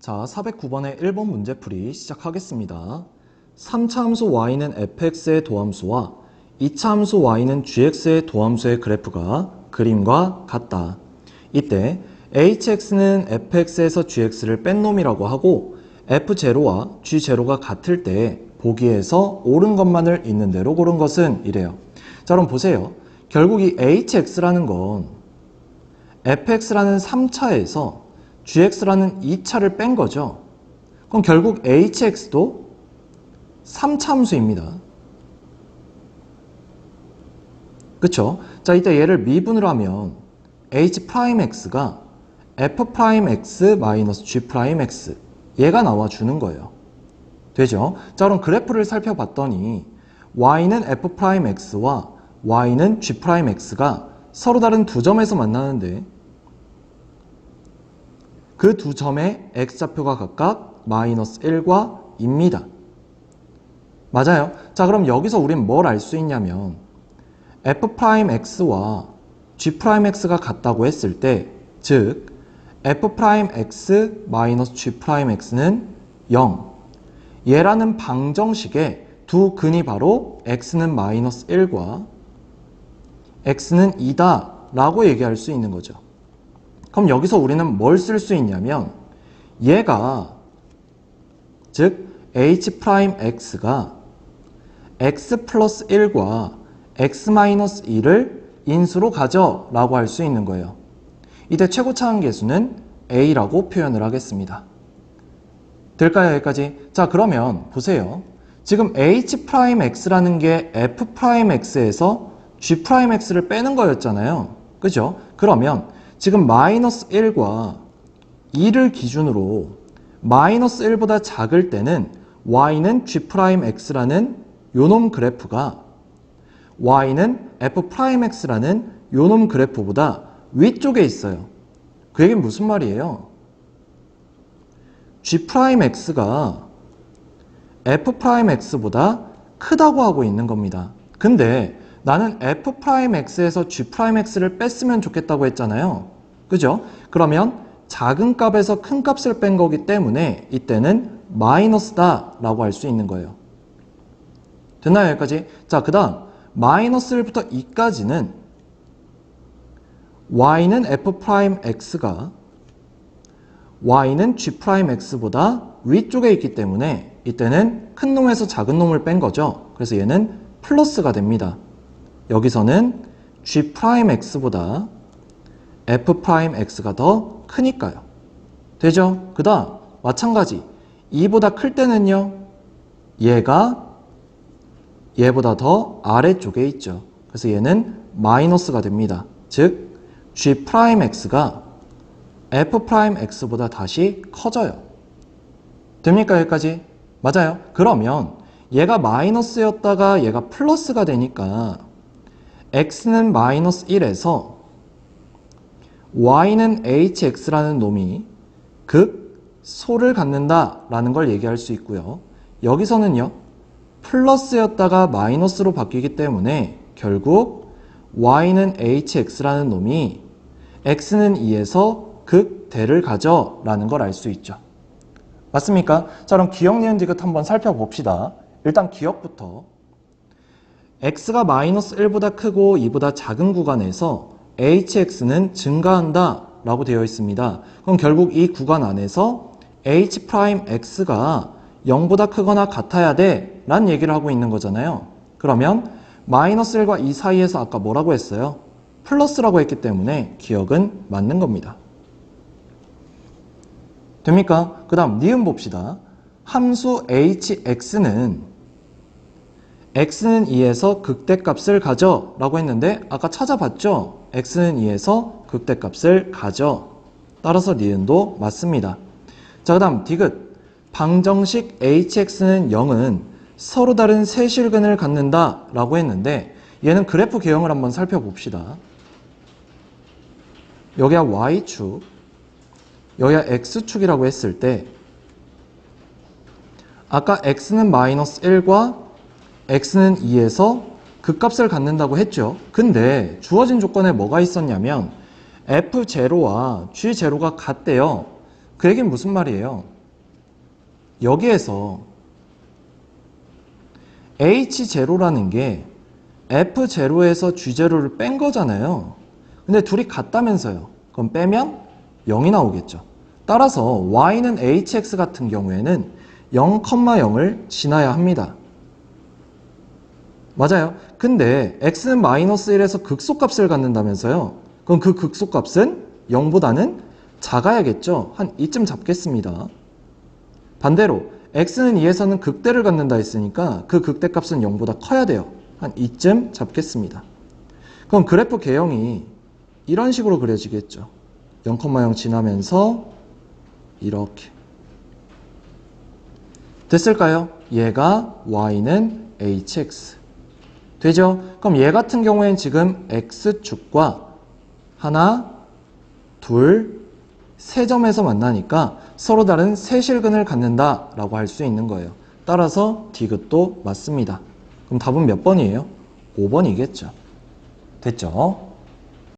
자, 409번의 1번 문제풀이 시작하겠습니다. 3차 함수 y는 fx의 도함수와 2차 함수 y는 gx의 도함수의 그래프가 그림과 같다. 이때 hx는 fx에서 gx를 뺀 놈이라고 하고 f0와 g0가 같을 때 보기에서 옳은 것만을 있는 대로 고른 것은 이래요. 자, 그럼 보세요. 결국 이 hx라는 건 fx라는 3차에서 gx라는 2차를 뺀 거죠. 그럼 결국 hx도 3차 함수입니다. 그쵸? 자, 이때 얘를 미분으로 하면 h'x가 f'x-g'x 얘가 나와주는 거예요. 되죠? 자, 그럼 그래프를 살펴봤더니 y는 f'x와 y는 g'x가 서로 다른 두 점에서 만나는데 그 두 점의 x좌표가 각각 마이너스 1과 2입니다. 맞아요. 자, 그럼 여기서 우린 뭘 알 수 있냐면 f'x와 g'x가 같다고 했을 때, 즉 f'x 마이너스 g'x는 0. 얘라는 방정식의 두 근이 바로 x는 마이너스 1과 x는 2다 라고 얘기할 수 있는 거죠. 그럼 여기서 우리는 뭘 쓸 수 있냐면 얘가 즉 h'x가 x 플러스 1과 x 마이너스 2를 인수로 가져 라고 할 수 있는 거예요. 이때 최고차항 계수는 a라고 표현을 하겠습니다. 될까요 여기까지? 자 그러면 보세요. 지금 h'x라는 게 f'x에서 g'x를 빼는 거였잖아요. 그죠? 그러면 지금 마이너스 1과 2를 기준으로 마이너스 1보다 작을 때는 y는 g'x라는 요놈 그래프가 y는 f'x라는 요놈 그래프보다 위쪽에 있어요. 그 얘기는 무슨 말이에요? g'x가 f'x보다 크다고 하고 있는 겁니다. 근데 나는 f'x에서 g'x를 뺐으면 좋겠다고 했잖아요. 그죠? 그러면 작은 값에서 큰 값을 뺀 거기 때문에 이때는 마이너스다 라고 할 수 있는 거예요. 됐나요? 여기까지? 자, 그 다음 마이너스 1부터 2까지는 y는 f'x가 y는 g'x보다 위쪽에 있기 때문에 이때는 큰 놈에서 작은 놈을 뺀 거죠. 그래서 얘는 플러스가 됩니다. 여기서는 g'x보다 f'x가 더 크니까요. 되죠? 그 다음 마찬가지 2보다 클 때는요. 얘가 얘보다 더 아래쪽에 있죠. 그래서 얘는 마이너스가 됩니다. 즉 g'x가 f'x보다 다시 커져요. 됩니까? 여기까지? 맞아요. 그러면 얘가 마이너스였다가 얘가 플러스가 되니까 x는 마이너스 1에서 y는 hx라는 놈이 극 소를 갖는다 라는 걸 얘기할 수 있고요. 여기서는요. 플러스였다가 마이너스로 바뀌기 때문에 결국 y는 hx라는 놈이 x는 2에서 극대를 가져 라는 걸 알 수 있죠. 맞습니까? 자 그럼 기억, 니은, 디귿 한번 살펴봅시다. 일단 기억부터 x가 마이너스 1보다 크고 2보다 작은 구간에서 hx는 증가한다 라고 되어 있습니다. 그럼 결국 이 구간 안에서 h'x가 0보다 크거나 같아야 돼 라는 얘기를 하고 있는 거잖아요. 그러면 마이너스 1과 2 사이에서 아까 뭐라고 했어요? 플러스라고 했기 때문에 기억은 맞는 겁니다. 됩니까? 그 다음 니은 봅시다. 함수 hx는 x는 2에서 극대값을 가져 라고 했는데 아까 찾아봤죠? x는 2에서 극대값을 가져 따라서 니은도 맞습니다. 자, 그 다음 디귿 방정식 hx는 0은 서로 다른 세 실근을 갖는다 라고 했는데 얘는 그래프 개형을 한번 살펴봅시다. 여기가 y축 여기가 x축이라고 했을 때 아까 x는 마이너스 1과 x는 2에서 그 값을 갖는다고 했죠. 근데 주어진 조건에 뭐가 있었냐면 f0와 g0가 같대요. 그 얘기는 무슨 말이에요? 여기에서 H0라는 게 F0에서 G0를 뺀 거잖아요. 근데 둘이 같다면서요. 그럼 빼면 0이 나오겠죠. 따라서 Y는 HX 같은 경우에는 0,0을 지나야 합니다. 맞아요. 근데 x는 마이너스 1에서 극소값을 갖는다면서요. 그럼 그 극소값은 0보다는 작아야겠죠. 한 이쯤 잡겠습니다. 반대로 x는 2에서는 극대를 갖는다 했으니까 그 극대값은 0보다 커야 돼요. 한 이쯤 잡겠습니다. 그럼 그래프 개형이 이런 식으로 그려지겠죠. 0,0 지나면서 이렇게 됐을까요? 얘가 y는 hx 되죠? 그럼 얘 같은 경우엔 지금 x축과 하나, 둘, 세 점에서 만나니까 서로 다른 세 실근을 갖는다 라고 할 수 있는 거예요. 따라서 디귿도 맞습니다. 그럼 답은 몇 번이에요? 5번이겠죠. 됐죠?